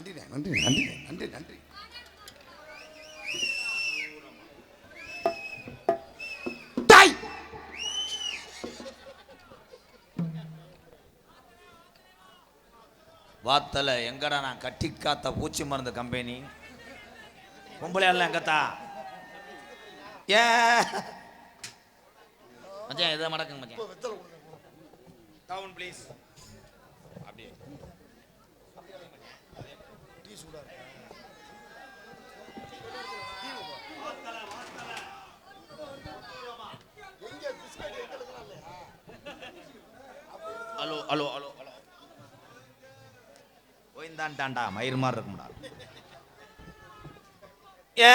நன்றி நன்றி நன்றி நன்றி நன்றி வாத்தல எங்கடா நான் கட்டி காத்த பூச்சி மருந்து கம்பெனி? பொம்பளை எல்லாம் எங்கத்தா ஏ! மச்சான் இதை மடக்குங்க மச்சான். Down please hello hello hello hello. போய்தான் தாண்டா மயிர் மாதிரி இருக்கும்டா. ஏ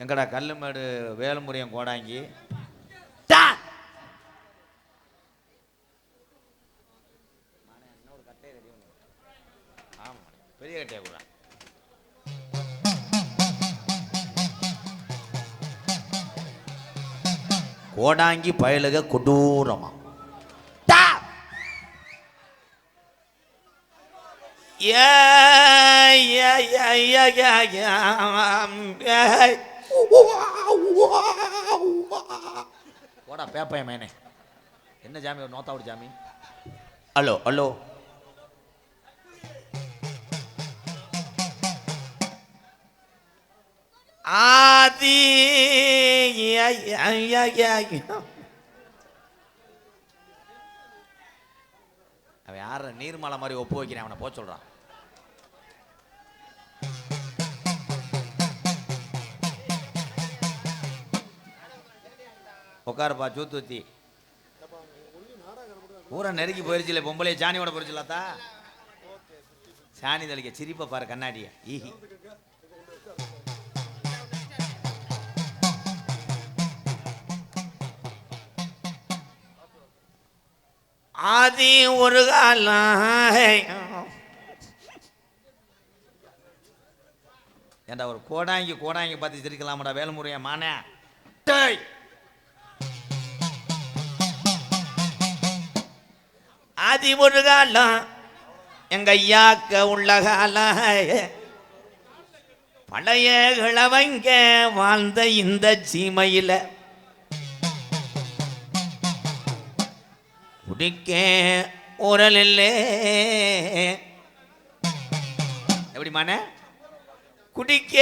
எங்கடா கல்லுமேடு வேலுமுறையும் கோடாங்கி டா! ஆமா, பெரிய கட்டையா கூட கோடாங்கி பயலுக கொடூரமா. டா! ஏ, ஏ, ஏ, ஏ, ஏ, ஏ, ஏ. போடா பேப்பைய மேனே. என்ன ஜாமி நோத்தாவோட ஜாமி? Hello hello. ஆதி அவன் யார நீர்மலை மாதிரி ஒப்பு வைக்கிறேன் அவனை போக சொல்றான். உட்காருப்பா சூத்துத்தி ஊரை நெருக்கி போயிருச்சு இல்லை பொம்பளை சாணியோட போயிருச்சுலாத்தா சாணி தெளிக்க சிரிப்பை பாரு கண்ணாடியை. ஈஹி. ஆதி ஒரு காலம் ஏண்டா ஒரு கோடாங்கி கோடாங்கி பார்த்து சிரிக்கலாமாடா வேலுமுறையா மானே. டேய். ஆதி ஒரு காலம் எங்க ஐயாக்க உள்ள காலம் பழைய கிழவங்க வாழ்ந்த இந்த சீமையில் குடிக்க உரல் இல்லே எப்படி மானே குடிக்க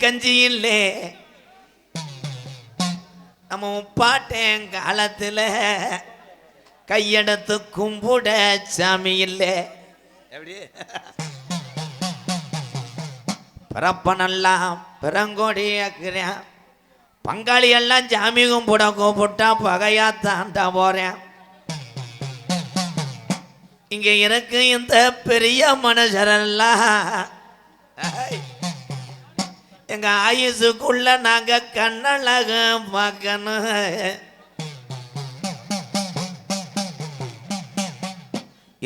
கஞ்சி இல்லே நம்ம பாட்டேன் காலத்தில் கையெடுத்து கும்பிட சாமி இல்லை எப்படி? பிறப்பனெல்லாம் பிறங்கோடி ஆக்குறேன் பங்காளி எல்லாம் சாமி கும்பிட கூப்பிட்டா பகையா தாண்டா போறேன். இங்க எனக்கு இந்த பெரிய மனுஷரெல்லாம் எங்க ஆயுசுக்குள்ள நாங்க கண்ணழக பார்க்கணும்.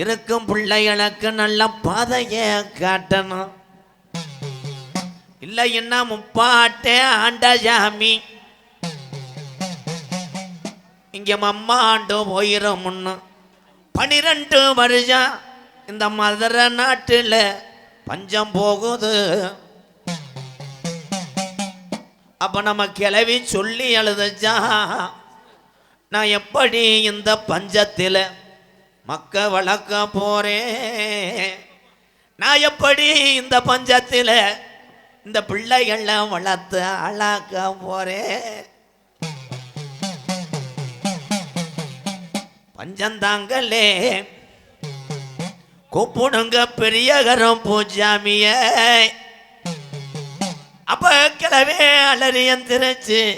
இருக்கும் பிள்ளைகளுக்கு நல்ல பாதைய காட்டணும். இல்லை என்ன முப்பாட்டே ஆண்ட சாமி. இங்க மம்மாண்டு போயிரும் முன்னு. பனிரெண்டு வருஷம் இந்த மதுரை நாட்டில் பஞ்சம் போகுது. அப்போ நம்ம கிளவி சொல்லி எழுதுச்சா நான் எப்படி இந்த பஞ்சத்தில் மக்க வளர்க்க போகிறேன் நான் எப்படி இந்த பஞ்சத்தில் இந்த பிள்ளைகளை வளர்த்து அழாக்க போகிறேன் பஞ்சந்தாங்களே. கூப்பிடுங்க பெரியகரம் பூஜாமிய. அப்ப கிளவே அலறியன் திரைச்சு.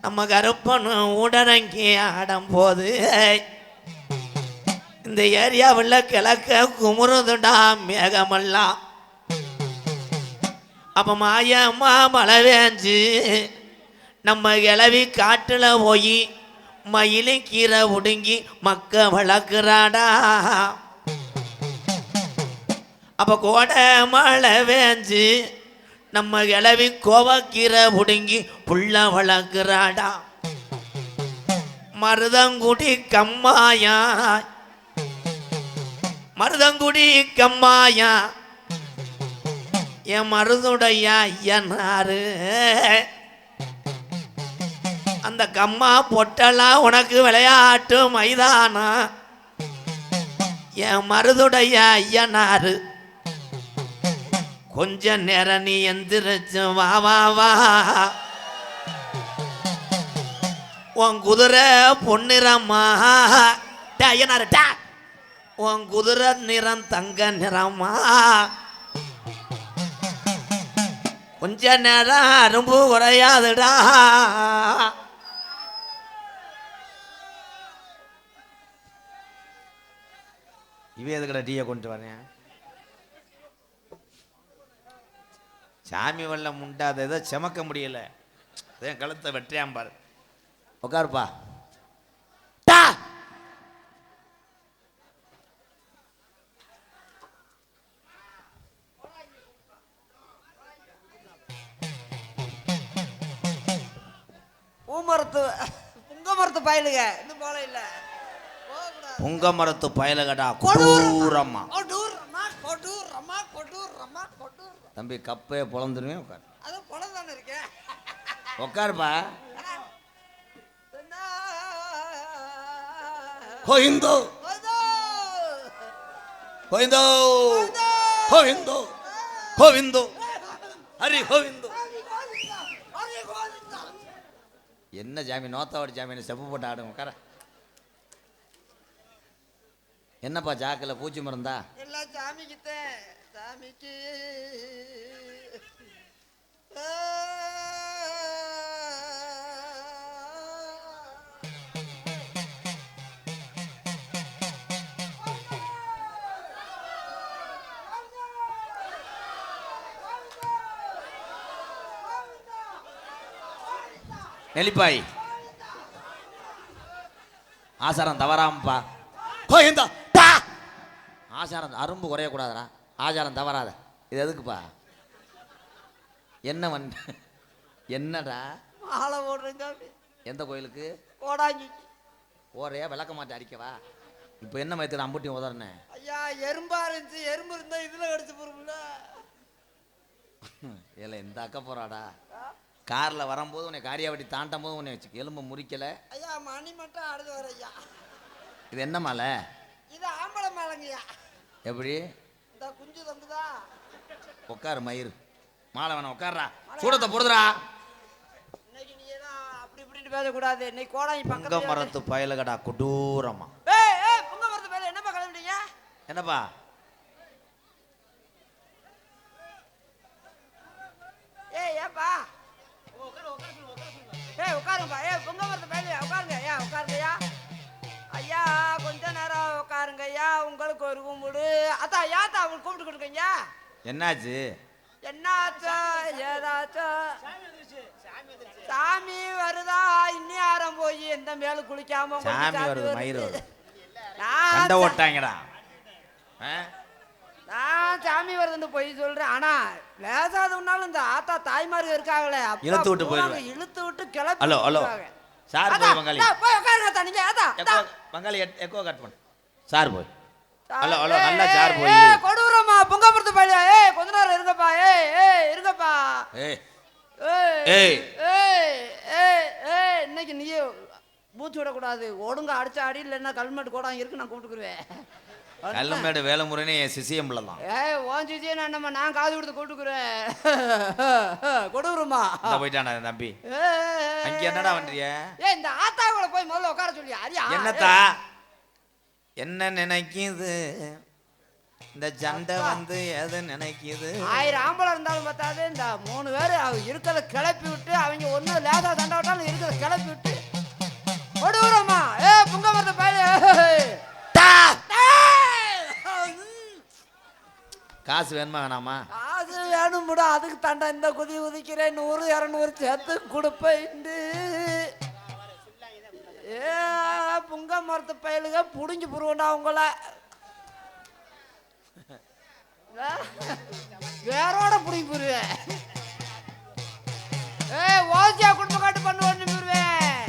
நம்ம கருப்பனும் உடனங்கி ஆடும் போது இந்த ஏரியாவில் கிழக்க குமுறுதுடா மேகமெல்லாம். அப்ப மாயம்மா மழை வேஞ்சு நம்ம கிளவி காட்டில் போய் மயிலை கீரை ஒடுங்கி மக்க வளர்க்குறாடா. அப்ப கோடை மழை வேஞ்சு நம்ம கிளவி கோவக்கீரை ஒடுங்கி புள்ள வளர்க்குறாடா. மருதங்குடி கம்மாயா. மருதங்குடி கம்மாயா. என் மருதுடைய ஐயனாரு. அந்த கம்மா பொட்டெல்லாம் உனக்கு விளையாட்டு மைதானம் என் மருதுடைய ஐயனாரு. கொஞ்ச நேரம் நீ எந்திரிச்சு வா வா வா. உன் குதிரை பொன்னிறமா? டே ஐயனாரு டே. உன் குதிரை நிறம் தங்க நிறமா? கொஞ்ச நேரம் அரும்பு குறையாதுடா இவ எதுக்கடா டீயை கொண்டு வரேன் சாமி வெள்ளம் உண்டாத ஏதோ செமக்க முடியல. என் கழுத்தை வெட்டியாம் பாரு. உட்காருப்பா டா! பூமரத்து புங்க மரத்து பயிலுங்க இன்னும் போல இல்லை. புங்க மரத்து பயலகடா கொடூரமா. கொடூரமா கொடூரமா, கொடூரமா, கொடூரமா, கொடூரமா. தம்பி கப்பே பொழந்துருவேன் உட்கார் அது குளம் தானே இருக்கு. உட்காருப்பா என்ன? கோவிந்தோ. கோவிந்தோ கோவிந்தோ கோவிந்தோ ஹரி கோவிந்தா. என்ன ஜாமீன் நோத்தாவோட ஜாமீன் செப்பு போட்டு ஆடுங்க உட்கார என்னப்பா ஜாக்கில் பூச்சி மருந்தா? எல்லாம் சாமிக்குத்தான். சாமிக்கு. நெல்லிப்பாய். ஆசாரம் தவறாமப்பா. கோயந்தா ஆசாரம் அரும்பு குறையக்கூடாதடா. ஆசாரம் தவறாத. இது எதுக்குப்பா? என்ன வன் என்னடா? மாலை போடுறேன் சாமி. எந்த கோயிலுக்கு? கோடாங்கி. ஓரையா விளக்க மாட்டேன் அடிக்கவா? இப்போ என்ன மயத்தில் அம்புட்டி உதறனேன் ஐயா எறும்பா இருந்துச்சு. எறும்பு இருந்தா இதுல கடிச்சு போறோம்ல இல்லை இந்த அக்க போறாடா. காரில் வரும்போது உன்னை காரியாவட்டி தாண்டும் போது உன்னை வச்சு எலும்பு முறிக்கலை. ஐயா மணி மட்டும் ஆடுது வர ஐயா. இது என்ன மாலை? இது ஆம்பளை மேலங்கய்யா. எப்படி? குஞ்சு தங்குதா உட்காரு மயிர் மாலை வேணாம் உட்கார்றா சூடத்தை நீ இப்படின்னு பேசக்கூடாது. இன்னைக்கு கோடாங்கி புங்க மரத்து பயலுகடா கொடூரமா. ஏய் ஏய் புங்க மரத்து மேல என்னப்பா கிளம்பிட்டீங்க என்னப்பா? ஏய் ஏப்பா ஏய் உட்காருங்கப்பா. ஏய் புங்க மரத்து மேல உட்காருங்க உட்காருங்கய்யா. ஐயா. ஐயா உங்களுக்கு ஒரு கும்பிடு அத்தா யாத்தா அவங்களுக்கு கூப்பிட்டு கொடுக்குங்க என்னாச்சு? என்னாச்சோ ஏதாச்சோ? சாமி வருதா? இன்னியாரம் போய் எந்த மேல குளிக்காம சாமி வருது மயிர் வருது. சண்டை ஓட்டாங்கடா? நான் சாமி வருதுன்னு போய் சொல்றேன். ஆனா லேசாதவனாலும் இந்த ஆத்தா தாய்மார்கள் இருக்காங்களே இழுத்து விட்டு போயிடுவேன். இழுத்து விட்டு கிளப்பி ஹலோ ஹலோ. சார் போய் பங்காளி. போய் உட்காருங்க எக்கோ அத்தா. பங்காளி எக்- எக்கோ கட் பண்ணு. சார் போய். ஹலோ, ஹலோ, நல்லா சார் போய். கொடூரமா பொங்கப்படுத்து பையன் ஏய் கொஞ்ச நேரம் இருங்கப்பா ஏய் ஏய் இருங்கப்பா. ஏய். ஏய் ஏய். ஏய் ஏய் இன்னைக்கு நீ மூச்சு விடக்கூடாது. ஒடுங்க அடிச்ச அடி இல்லைன்னா கல்மெட்டு கூட இருக்கு நான் கூப்பிட்டுக்குருவேன். கல்லுமேடு வேலைமுறைன்னு என் சிசியம் பிள்ளை தான். ஏய் ஓஞ்சிச்சே நான் நம்ம நான் காது கொடுத்து கூட்டுக்குறேன் கொடுக்குறோமா போயிட்டானா தம்பி. அங்க என்னடா பண்றிய ஏய் இந்த ஆத்தாக்குள்ள போய் முதல்ல உட்கார சொல்லி அரியா. என்னத்தா? என்ன நினைக்குது? இந்த சண்டை வந்து எது நினைக்குது? ஆயிரம் ஆம்பளை இருந்தாலும் பார்த்தாது இந்த மூணு பேர் அவங்க இருக்கிறத கிளப்பி விட்டு அவங்க ஒன்றும் லேசா சண்டை விட்டாலும் இருக்கிறத கிளப்பி விட்டு. கொடுக்குறோமா ஏ புங்க மரத்த காசு வேணுமா வேணாமா? அது வேணும்டா. அதுக்கு தண்டை இந்த குதி குதிக்கிறேன். நூறு இரநூறு சேர்த்து கொடுப்பேன். ஏ புங்க மரத்து பயலுக புடிஞ்சு புருவண்டா உங்கள. வேரோட புடிங்கி புருவேன் ஏ ஓசியா குடும்ப காட்டு பண்ணு ஒண்ணு புருவேன்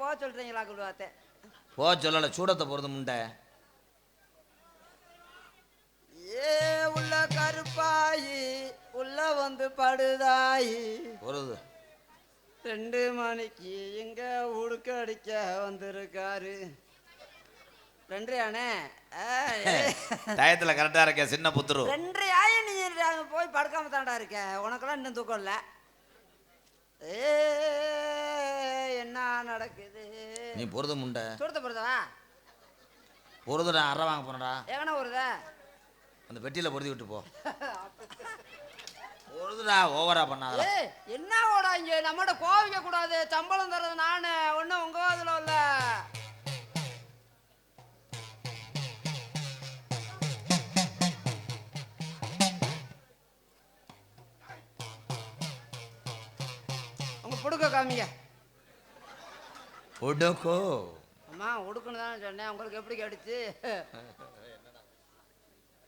போக சொல்றீங்களா சொல்லல சூடத்தை பொறுத்து முண்டை. ஏ உள்ள கருப்பாயி. உள்ள வந்து படுதாயி. பொறுது ரெண்டு மணிக்கு எங்க உடுக்க அடிக்க வந்திருக்காரு. ரெண்டு அண்ணே டயத்துல கரெக்டா இருக்க சின்ன புத்துரு. ரெண்டு ஆய நீ போய் படுக்காம தான்டா இருக்க. உனக்கெல்லாம் இன்னும் தூக்கம் இல்ல. ஏ என்ன நடக்குது? நீ பொறுது முண்டை. சுடுத்த போறதா பொறுதுடா அரை வாங்க போனடா எங்கன வருதா அந்த பெட்டியில பொருத்தி விட்டு போ. பொறுதுடா ஓவரா பண்ணாத என்ன ஓடா இங்க? நம்மகிட்ட கோவிக்க கூடாது. சம்பளம் தர்றது நானு. ஒன்னும் உங்க அதுல இல்ல. உங்க புடுக்க காமிங்க. ஒடுக்கோ அம்மா உடுக்குன்னு தானே சொன்னேன். உங்களுக்கு எப்படி கேட்டுச்சு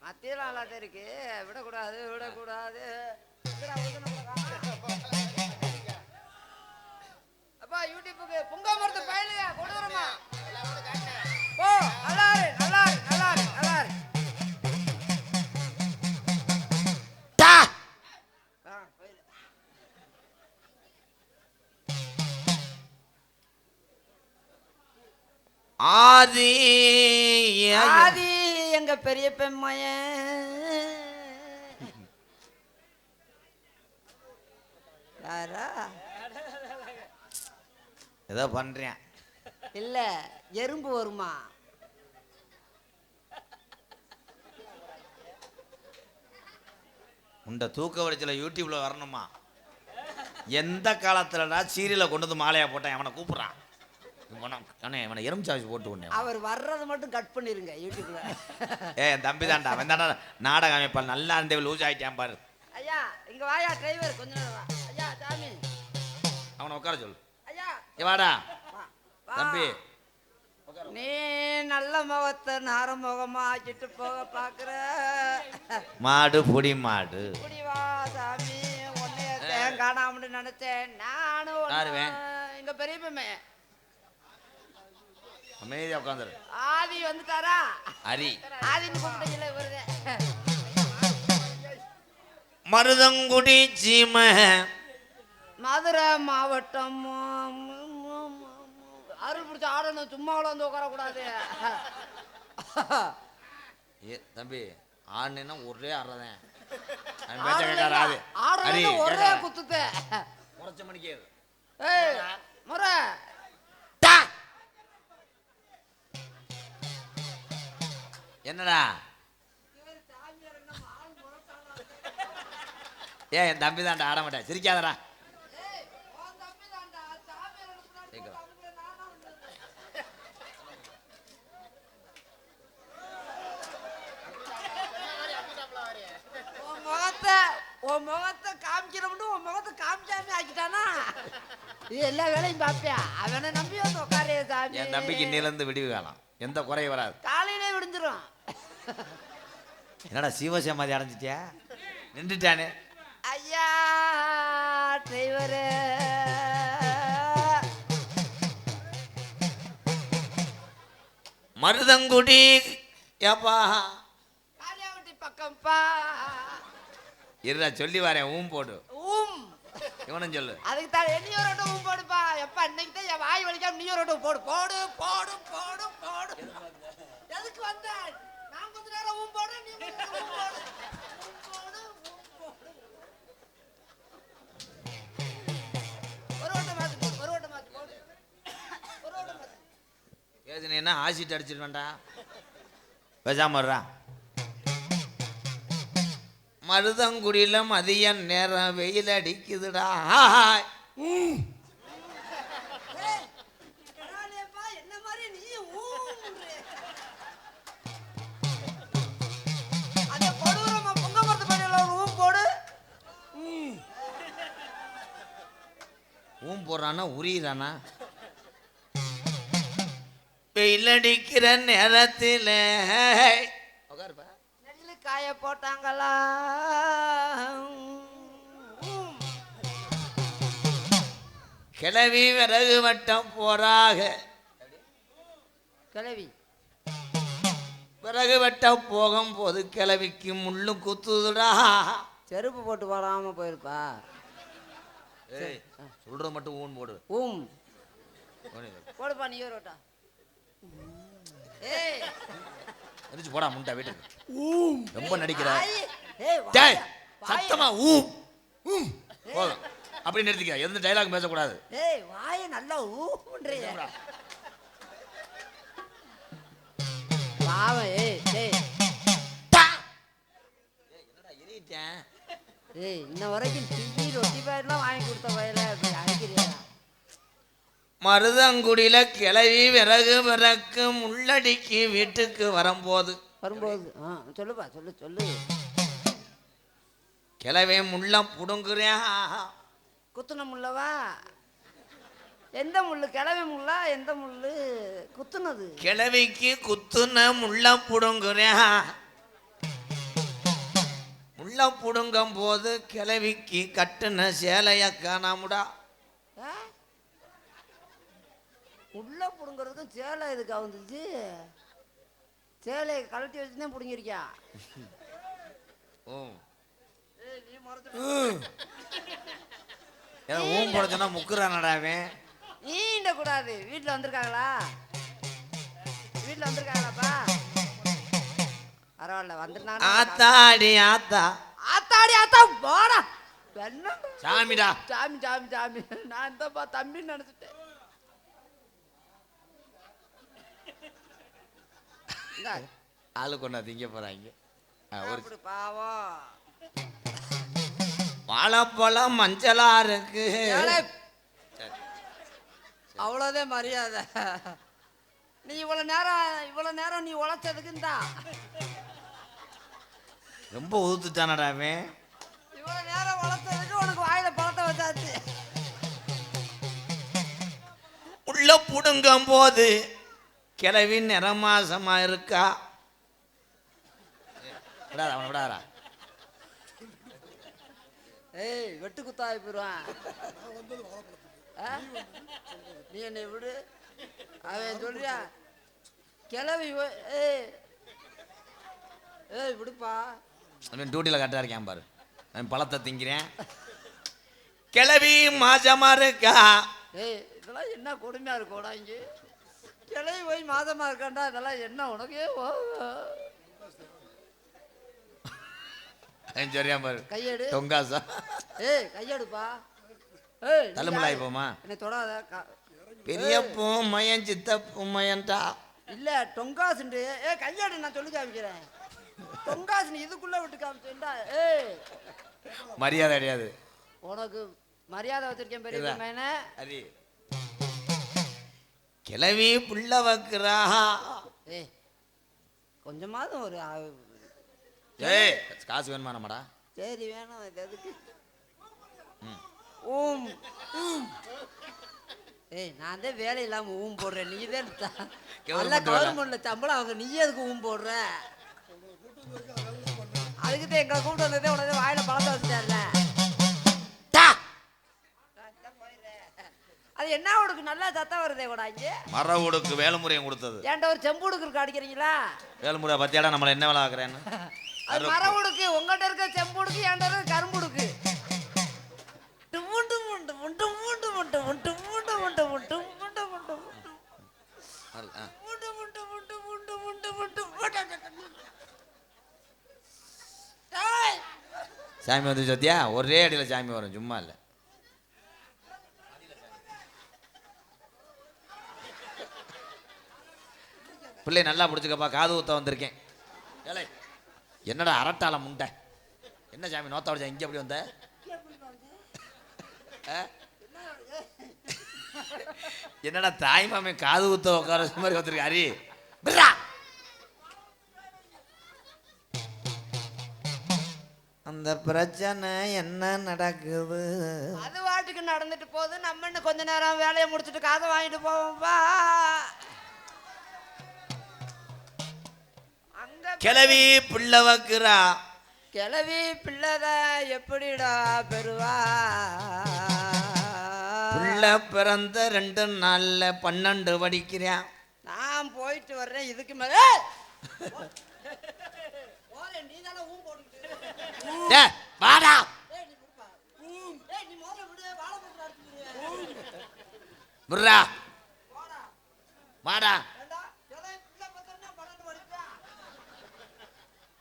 மத்தியில் நல்லாத்தான் இருக்கு. விடக்கூடாது விடக்கூடாது. அப்பா யூடியூப்புக்கு புங்க மரத்து பயலுங்க கொடுக்குறோமா ஓ நல்லா இரு நல்லா இரு நல்லா இரு நல்லா இரு ஆ, போயிரு. ஆதி ஆதி. எங்க பெரிய பெம்மையன் யாரா? ஏதோ பண்றேன் இல்ல எறும்பு வருமா? உண்ட தூக்க வடிச்சல யூடியூப்ல வரணுமா? எந்த காலத்துலடா சீரியலை கொண்டு வந்து மாலையா போட்டேன் அவனை கூப்பிடுறான். இவனை இவனை எறும்பு சாய்ச்சி போட்டு உடனே அவர் வர்றது மட்டும் கட் பண்ணிருங்க யூடியூப்ல. ஏ என் தம்பி தான்டா அவன் தான்டா நாடகம் அமைப்பான் நல்லா இருந்தே லூஸ் ஆயிட்டான் பாரு. ஐயா இங்க வாயா டிரைவர் கொஞ்ச நேரம் வா. உட்கார சொல்லு. வாடா. தம்பி. நீ நல்ல முகத்தை நார முகமா ஆக்கிட்டு போக பாக்குற. மாடு பொடி மாடு. இப்படி வா சாமி. உன்னைய காணாமனு நினைச்சேன். நானும்? எங்க பெரிய பெம்மை அமைதியா உட்காந்துரு. ஆதி வந்துட்டாரா? ஹரி. ஆதின்னு கூப்பிட்டீங்களே இவருதே மருதங்குடி சீம. மதுரை மாவட்டம். அருள் பிடிச்ச ஆடணும் சும்மா வந்து உட்காரக்கூடாது. ஏ தம்பி ஆடுனா ஒரே ஆடணும் ஒரே கேட்காத. குத்துது குறைச்ச மணிக்கு. ஏய் முறை. என்னடா? ஏ என் தம்பி தான்டா ஆட மாட்டேன். சிரிக்காதடா சீக்கிரம். உன் முகத்தை உன் முகத்தை காமிக்கிறோம்னு உன் முகத்தை காமிக்காம ஆக்கிட்டானா? இது எல்லா வேலையும் பாப்பியா? அவனை நம்பி வந்து உட்காரே சாமி. என் தம்பிக்கு இன்னிலிருந்து விடிவு காலம். எந்த குறையும் வராது. காலையிலே விடிஞ்சிரும். என்னடா சிவசமாதி அடைஞ்சிட்டியா? நின்றுட்டானே. ஐயா டிரைவரு மருதங்குடி ஏப்பா. பக்கம்ப்பா. இருடா சொல்லி வரேன் ஊம் போடு. ஊம். இவனும் சொல்லு. அதுக்கு தான் நீ ஒரு வட்டம் ஊம் போடுப்பா. எப்ப இன்னைக்கு தான் என் வாய் வலிக்காம நீ ஒரு வட்டம் போடு. போடு போடு போடு போடு. எதுக்கு வந்த? நான் கொஞ்ச நேரம் ஊம் போடுறேன் நீ ஊம் போடு. ஊம் போடு ஊம் போடு. மருதங்குடியில மதிய நேரம் வெயில் அடிக்குதுடா. ஊம் போடு. ஊம் போடுறானா உரியிறானா? வெயில் அடிக்கிற நேரத்தில். போட்டாங்களா. கிளவி விறகு வட்டம் போறாக. கிளவி. விறகு வெட்டம் போகும்போது கிளவிக்கு முள்ளு குத்துதுடா. செருப்பு போட்டு போடாம போயிருப்பா. சொல்றது மட்டும் ஊன் போடு. ஊம் போடுப்பா நீ ரோட்டா ஏய். எரிச்சு போடா முண்டா வீட்டுக்கு. ரொம்ப நடிக்கிற. டேய். சத்தமா ஊம். ஊம். போதும். அப்படி நிறுத்திக்க எந்த டைலாக் பேசக்கூடாது. ஏய் வாயை நல்லா ஊன்றீங்க பாவம் ஏய் ஏய். என்னடா எரியிட்டேன் ஏய் இன்ன வரைக்கும் டீ ரொட்டி பேர்லாம் வாங்கி கொடுத்த வயல இப்படி அழைக்கிறியா மருதங்குடியில கிளவி விறகு விறக்கு முள்ளடிக்கு வீட்டுக்கு வரும்போது. வரும்போது ஆ சொல்லுப்பா சொல்லு சொல்லு. கிளவே முள்ளம் புடுங்குறேன். குத்துன முள்ளவா? எந்த முள்ளு? கிளவி முள்ளா? எந்த முள்ளு? குத்துனது. கிளவிக்கு குத்துன முள்ளம் புடுங்குறேன். முள்ளம் புடுங்கும் போது கிளவிக்கு கட்டுன சேலைய காணாமுடா. ஆ? உள்ள புடுங்கிறதுக்கும் சேலை இதுக்கு வந்துச்சு சேலையை கழட்டி வச்சுதான் புடுங்கிருக்கியா ஓ. ஏன்னா ஊம் போட சொன்னா முக்குறானடாவே நீண்ட கூடாது. வீட்டில் வந்திருக்காங்களா? வீட்டில் வந்திருக்காங்களாப்பா? பரவாயில்ல வந்துருந்தாங்க ஆத்தாடி ஆத்தா. ஆத்தாடி ஆத்தா போடா சாமிடா. சாமி சாமி சாமி. நான் இந்தப்பா தம்பின்னு நினைச்சிட்டேன். ஆளு கொண்டா திங்க போறாங்க ஒரு பாவம். வாழைப்பழம் மஞ்சளா இருக்கு. ஏலே, அவ்வளோதான் மரியாதை. நீ இவ்வளவு நேரம் இவ்வளவு நேரம் நீ உழைச்சதுக்கு இந்தா. ரொம்ப உதுத்துட்டானடாவே இவ்வளவு நேரம் உழைச்சதுக்கு உனக்கு வாயில பழத்தை வச்சாச்சு. உள்ள புடுங்கும் போது கிளவி நிறமாசமா இருக்கா விடாத அவனை விடாதா? ஏய் வெட்டு குத்தாய் போயிடுவான்? நீ என்னை விடு. அவன் சொல்றியா? கிளவி ஏய். ஏய் விடுப்பா. அவன் டியூட்டியில் கரெக்டாக இருக்கான் பாரு. அவன் பழத்தை திங்கிறேன். கிளவி மாசமா இருக்கா ஏய் இதெல்லாம் என்ன கொடுமையா இருக்கும்டா இங்கே? கிளவி போய் மாதமா இருக்காண்டா இதெல்லாம் என்ன உனக்கே சரியா பாரு. கையெடு. தொங்காசா? ஏய் கையெடுப்பா. ஏய் நீ யாரு? போமா என்னை தொடாத க- பெரியப்பூ மயன் சித்தப்பூ மயன்டா. இல்ல டொங்காசுண்டு ஏ கையாடு நான் சொல்லி காமிக்கிறேன். டொங்காசுன்னு இதுக்குள்ள விட்டு காமிச்சேன்டா. ஏய். மரியாதை கிடையாது. உனக்கு மரியாதை வச்சிருக்கேன் பெரிய இதா. கிளவி புள்ள வைக்கிறா. கொஞ்சமாவது ஒரு ஏய் காசு வேணுமா நம்மடா? சரி வேணும் எதுக்கு. ஊம். ஏய் நான் தான் வேலை இல்லாம ஊம் போடுறேன். நீ தான் நல்ல. கவர்மெண்ட்ல சம்பளம் அவங்க நீ எதுக்கு ஊம் போடுற? அதுக்கு தான் எங்களை கூப்பிட்டு வந்ததே உனக்கு வாயில பழத்தை வச்சுட்டார்ல. அது என்ன உடுக்கு நல்லா சத்தம் வருதே கூடாங்க மர உடுக்கு வேலைமுறையும் கொடுத்தது ஏன்ட்ட ஒரு செம்பு உடுக்கு அடிக்கிறீங்களா வேலைமுறை பத்தியாடா நம்மளை என்ன வேலை ஆக்குறேன்னு அது மர உடுக்கு உங்கள்கிட்ட இருக்க செம்பு உடுக்கு என்கிட்ட இருக்க கரும்பு உடுக்கு சாமி வந்து சத்தியா ஒரே அடியில் சாமி வரும் சும்மா இல்லை பிள்ளை நல்லா பிடிச்சிக்கப்பா காது ஊத்த வந்திருக்கேன். ஏலே என்னடா அரட்டால முண்டை? என்ன சாமி நோத்த உடச்சா இங்கே அப்படி வந்த? என்னடா தாய் மாமே காது ஊத்த உட்கார மாதிரி வந்திருக்க ஹரி. பிர்ரா. அந்த பிரச்சனை என்ன நடக்குது? அது வாட்டுக்கு நடந்துட்டு போகுது. நம்ம இன்னும் கொஞ்ச நேரம் வேலையை முடிச்சுட்டு காதை வாங்கிட்டு போவோம்பா. கிளவி பிள்ளை வைக்கிறா கிளவி பிள்ளைத எப்படிடா பெறுவா? பிள்ளை பிறந்த ரெண்டு நாள்ல பன்னெண்டு வடிக்கிறேன் நான் போயிட்டு வர்றேன் இதுக்கு மேலே. வாடா. வாடா வாடா.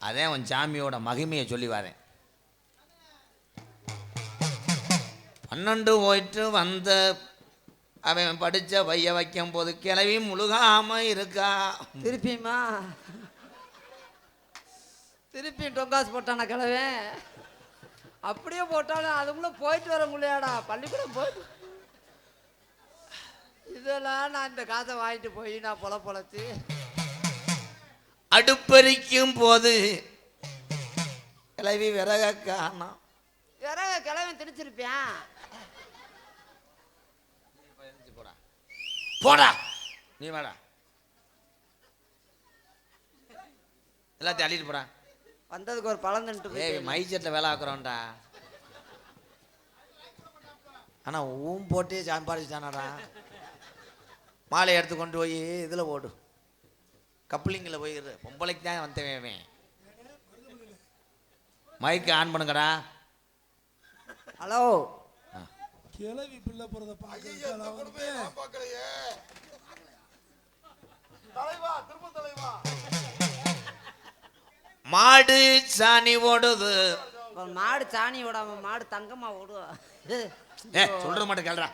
அதே உன் சாமியோட மகிமையை சொல்லி வரேன். பன்னெண்டு போயிட்டு வந்த அவன் படித்த பைய வைக்கும் போது கிளவி முழுகாம இருக்கா. திருப்பியுமா? திருப்பி டொங்காசு போட்டானா கிழவன் அப்படியே போட்டாலும் அதுக்குள்ளே போயிட்டு வர முடியாடா. பள்ளிக்கூடம் போயிட்டு இதெல்லாம் நான் இந்த காசை வாங்கிட்டு போய் நான் பொல பொழைச்சி அடுப்பெரிக்கும் போது கிளவி விறக காணோம் வேற கிழவன் திணிச்சிருப்பேன் போடா. நீ வாடா. எல்லாத்தையும் அள்ளிட்டு போடா. வந்ததுக்கு ஒரு பழம் தின்ட்டு ஏய் போய் மை செட்டில் வேலை ஆக்குறோம்டா ஆனா ஊம் போட்டே சாம்பாடிச்சானடா மாலை எடுத்து கொண்டு போய் இதில் போடு. கப்ளிங்கில் போயிரு பொம்பளைக்கு தான் வந்தவன். மைக்கு ஆன் பண்ணுங்கடா. ஹலோ. கிளவி பிள்ளை பார்க்க மாடு சாணி ஓடுது. மாடு சாணி விடாம மாடு தங்கமா ஓடுவோம் ஏ சொல்ற மட்டும் கேள்றா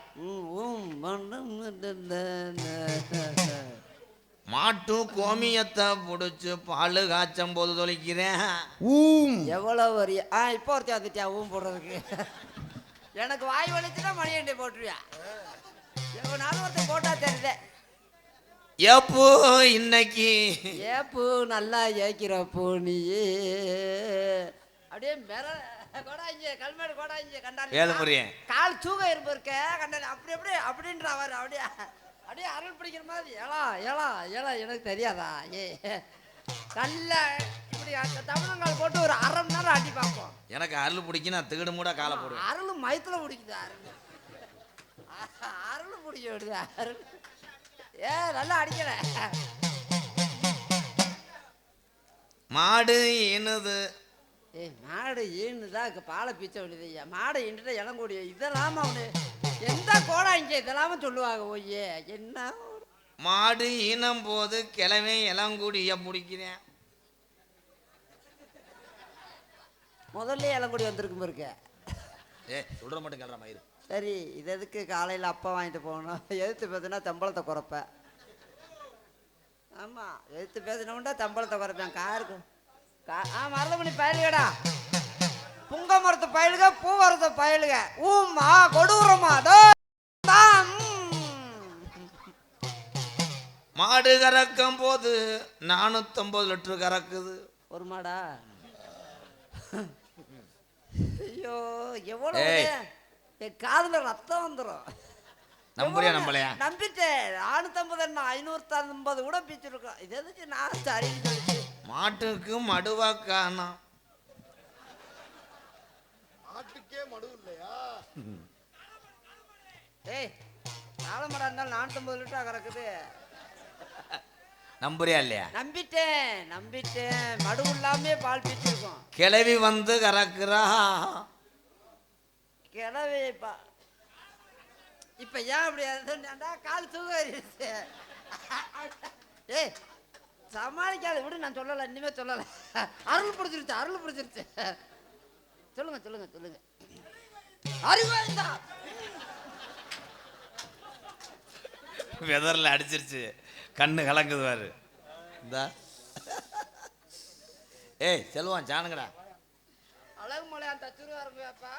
மாட்டு கோமியத்தை பிடிச்சி பால் காய்ச்சும் போது தொலைக்கிறேன் ஊம். எவ்வளவு வரி ஆ இப்போ ஒருத்தர் வந்துட்டியா ஊம் போடுறதுக்கு. எனக்கு வாய் வலிச்சுன்னா மணியண்டி போட்டுருவியா எவனாலும் ஒருத்தன் போட்டா தெரியுதே. எப்போ இன்னைக்கு? ஏப்பு நல்லா ஏக்கிறப்போ நீ அப்படியே மெர கொடாங்க கல்மேடு கொடாங்க கண்டாரு வேலுமுருகன். கால் தூக இருப்பு இருக்க கண்டாரு அப்படி அப்படியே அப்படின்ற அவர் அப்படியே. அப்படியே அருள் பிடிக்கிற மாதிரி ஏலா ஏலா ஏலா எனக்கு தெரியாதா? ஏ நல்ல இப்படி அந்த தமிழங்கால் போட்டு ஒரு அரை மணி நேரம் அடி பார்ப்போம். எனக்கு அருள் பிடிக்கும் நான் திகடு மூட காலை போடுவேன். அருள் மயத்துல பிடிக்குது அருள். அருள் பிடிக்க விடுது அருள். ஏ நல்லா அடிக்கல. மாடு இனுது ஏய் மாடு ஈனுதான் பாலை பீச்ச விடுது ஐயா. மாடை ஈண்டுட்டு இளங்கூடிய இதெல்லாம் அவனு எந்த கோடா இங்கே? இதெல்லாம சொல்லுவாங்க ஓய்யே. என்ன மாடு ஈனம் போது கிழமை இளங்குடிய பிடிக்கிறேன் முதல்ல இளங்குடி வந்திருக்கும் இருக்க ஏ சொல்ற மட்டும் கேள்ற மயிறு. சரி இது எதுக்கு காலையில் அப்பா வாங்கிட்டு போகணும்? எதிர்த்து பேசுனா தம்பளத்தை குறைப்ப. ஆமாம் எதிர்த்து பேசினோம்னா தம்பளத்தை குறைப்பேன். காருக்கு கா ஆ மரதமணி பயலுகடா புங்க மரத்து பயலுக பூ மரத்து பயலுக. ஊம்மா கொடூரமா. மாடு கறக்கும் போது நானூத்தம்பது லிட்டர் கறக்குது. ஒரு மாடா? ஐயோ எவ்வளோ ஏய். என் காதுல ரத்தம் வந்துடும் நம்புறியா நம்பலையா நம்பிட்டேன். நானூத்தம்பது என்ன ஐநூத்தி ஐம்பது கூட பிச்சிருக்கோம். இது எதுக்கு நான் சொல்லிச்சு மாட்டுக்கு மடுவா காணோம் ஏய் ஆலமரம் இருந்தாலும் நானூத்தம்பது லிட்டர் கறக்குது நம்புறியா இல்லையா? நம்பிட்டேன் நம்பிட்டேன். மடு இல்லாமே பால் பிச்சிருக்கோம். கிளவி வந்து கறக்குறா. கிளவி பா இப்ப ஏன் அப்படி சொன்னா கால் தூக்கிடுச்சு ஏய் சமாளிக்காத விடு நான் சொல்லலை இனிமே சொல்லலை. அருள் பிடிச்சிருச்சு அருள் பிடிச்சிருச்சு. சொல்லுங்க சொல்லுங்க சொல்லுங்க. அறிவாய்ந்தா. வெதர்ல அடிச்சிருச்சு. கண்ணு கலங்குது பாரு. இந்தா. ஏய் செல்வான் சாணுங்கடா அழகு மலையான் தச்சுருவாருங்கப்பா